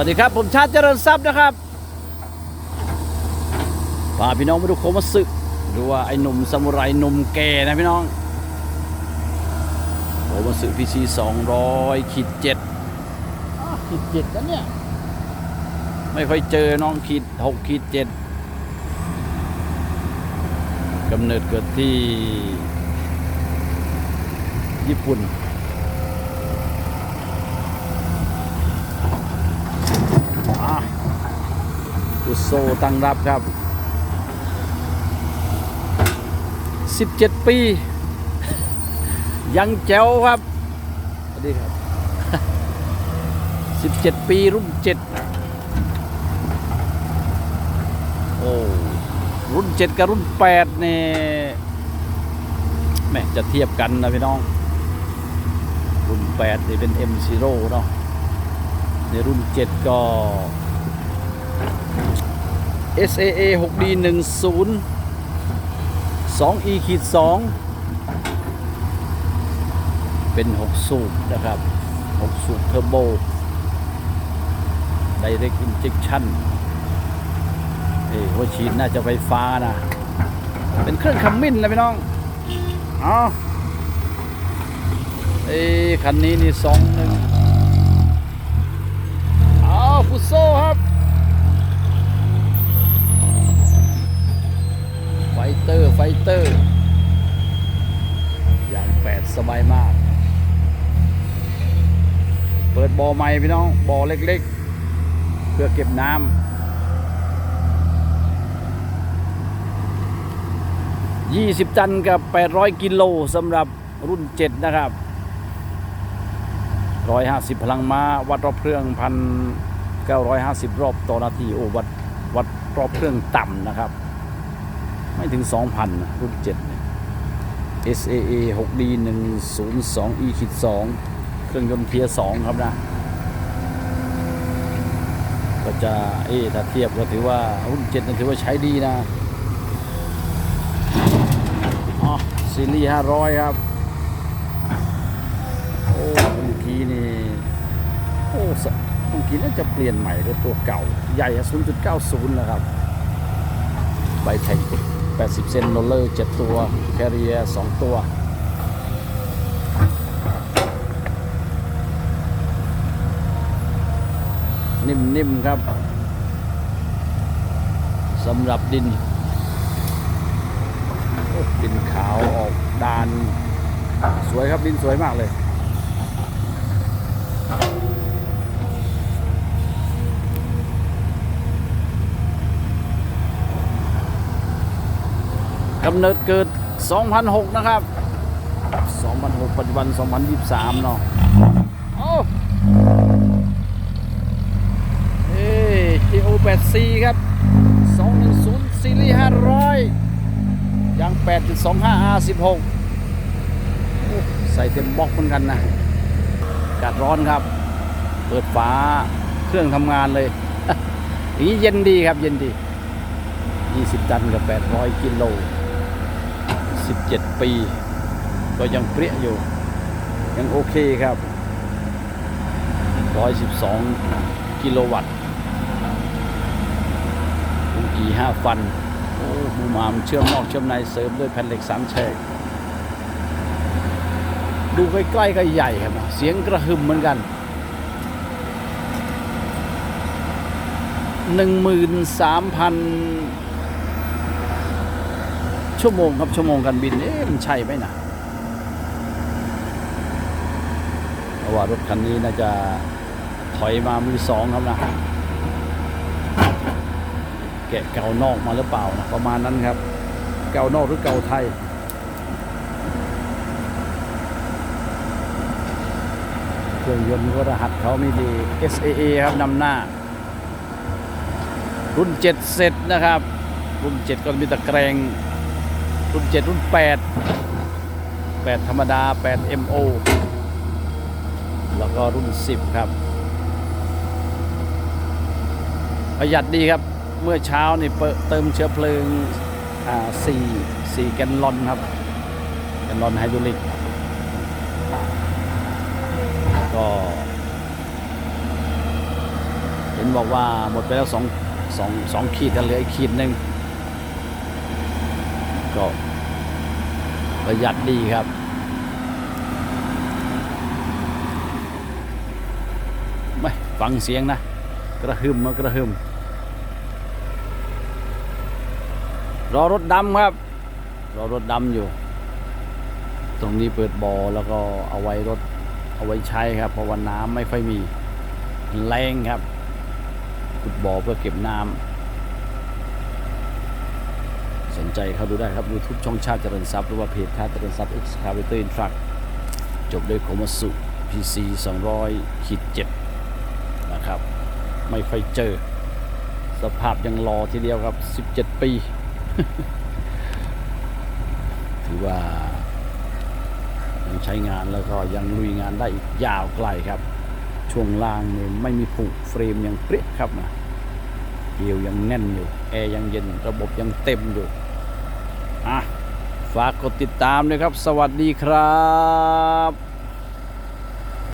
วัสดีครับผมชาติเจริญทรัพย์นะครับพาพี่น้องมาดูโคมาสึดูว่าไอ้หนุ่มซามูไรหนุ่มแก่นะพี่น้องโคมาสึพีซีสองร้อยขีดเจ็ดขีดเจ็ดกันเนี่ย ไม่ค่อยเจอน้องขีดหกขีดเจ็ดกำเนิดเกิดที่ ญี่ปุ่น อุโซตั้งรับครับ 17 ปี ยังแจ๋วครับสวัสดีครับ 17 ปีรุ่น7โอ้รุ่น 7 กับรุ่น8เนี่ยแม่จะเทียบกันนะพี่น้อง รุ่น8นี่เป็น M0 เนาะ ในรุ่น 7 ก็ SAA 6D 10 2E ขีด2เป็น 6 สูบนะครับ 6 สูบเทอร์โบ Direct Injection เอ้ยหัวฉีดน่าจะไฟฟ้านะ เป็นเครื่องคัมมินนะพี่น้องเอเอ้คันนี้นี่สองหนึ่ง ฟุตโซ่ครับ ไฟเตอร์ ไฟเตอร์ อย่างแปดสบายมาก เปิดบ่อใหม่พี่น้องบ่อเล็กๆ เพื่อเก็บน้ำ20ตันกับ 800 กิโลสำหรับรุ่น 7 นะครับร้อยห้าสิบพลังม้า วัดรอบเครื่องพัน เก้าร้อยห้าสิบรอบต่อนาทีโอ้วัดวัดรอบเครื่องต่ำนะครับ ไม่ถึงสองพันรุ่นเจ็ดเนี่ย SAA 6D 102 E ขีด2เครื่องยนต์เทียร์2ครับนะ ก็จะเอ๊ะถ้าเทียบก็ถือว่า รุ่น7นะถือว่าใช้ดีนะอ๋อซีรีส์500 ครับ โอ้ทีนี่ โอ้ สเมื่อกี้น่าจะเปลี่ยนใหม่เลยตัวเก่า ใหญ่ 0.90แล้วครับ ใบแทง80 เซนโรเลอร์ 7 ตัว แคริเอร์ 2 ตัว นิ่ม ๆ ครับสำหรับดิน ดินขาวออกดาน สวยครับดินสวยมากเลย กำเนิดเกิด 2006 นะครับ 2006 ปัจจุบัน 2023 เนาะโอ้เอ้ GO8C ครับ 210 ซีรีส์ 500ยาง 8.25 R16 ใส่เต็มบล็อกเหมือนกันนะกาศร้อนครับ เปิดฝาเครื่องทำงานเลยอย่างนี้เย็นดีครับเย็นดี 20 ตันกับ 800 กิโล 17 ปี ก็ยังเปรี้ยอยู่ ยังโอเคครับ 112 กิโลวัตต์ุกีห้าฟัน โอ้หูมามเชื่อมนอกเชื่อมในเสริมด้วยแผ่นเหล็กสามเชกดูใกล้ๆก็ใหญ่ครับ เสียงกระหึ่มเหมือนกัน 13,000 ชั่วโมงครับชั่วโมงการบินเอ๊ะมันใช่ไหมนะเพราะว่ารถคันนี้น่าจะถอยมามือสองครับนะแกะเก่านอกมาหรือเปล่านะประมาณนั้นครับ เก่านอกหรือเก่าไทยเครื่องยนต์ก็รหัสเขาไม่ดี SAA ครับนำหน้า รุ่น 7 เสร็จนะครับ รุ่น 7 ก็มีตะแกรง รุ่น7รุ่น8 8ธรรมดา8 MO แล้วก็รุ่น10ครับ ประหยัดดีครับเมื่อเช้านี่เปิดเติมเชื้อเพลิงอ่า4 4แกนลอนครับแกนลอนไฮดรอลิกก็เห็นบอกว่าหมดไปแล้วสองสองสองขีดแต่เหลืออีกขีดหนึ่ง ก็ประหยัดดีครับ ไม่ฟังเสียงนะ กระหึ่มมากระหึ่มรอรถดำครับ รอรถดำอยู่ ตรงนี้เปิดบ่อแล้วก็เอาไว้รถเอาไว้ใช้ครับ เพราะว่าน้ำไม่ค่อยมีแรงครับขุดบ่อเพื่อเก็บน้ำ สนใจเข้าดูได้ครับ YouTube ช่องชาติเจริญทรัพย์หรือว่าเพจชาติเจริญทรัพย์ Excavator in Truck จบด้วยโคมาสุ PC 200ขีด7นะครับ ไม่ค่อยเจอ สภาพยังรอทีเดียวครับ 17 ปี ถือว่ายังใช้งานแล้วก็ยังลุยงานได้อีกยาวไกลครับ ช่วงล่างเนี่ยไม่มีผุเฟรมยังเปรี้ยครับนะเกียวยังแน่นอยู่ แอร์ยังเย็น ระบบยังเต็มอยู่ อะฝากกดติดตามด้วยครับ สวัสดีครับ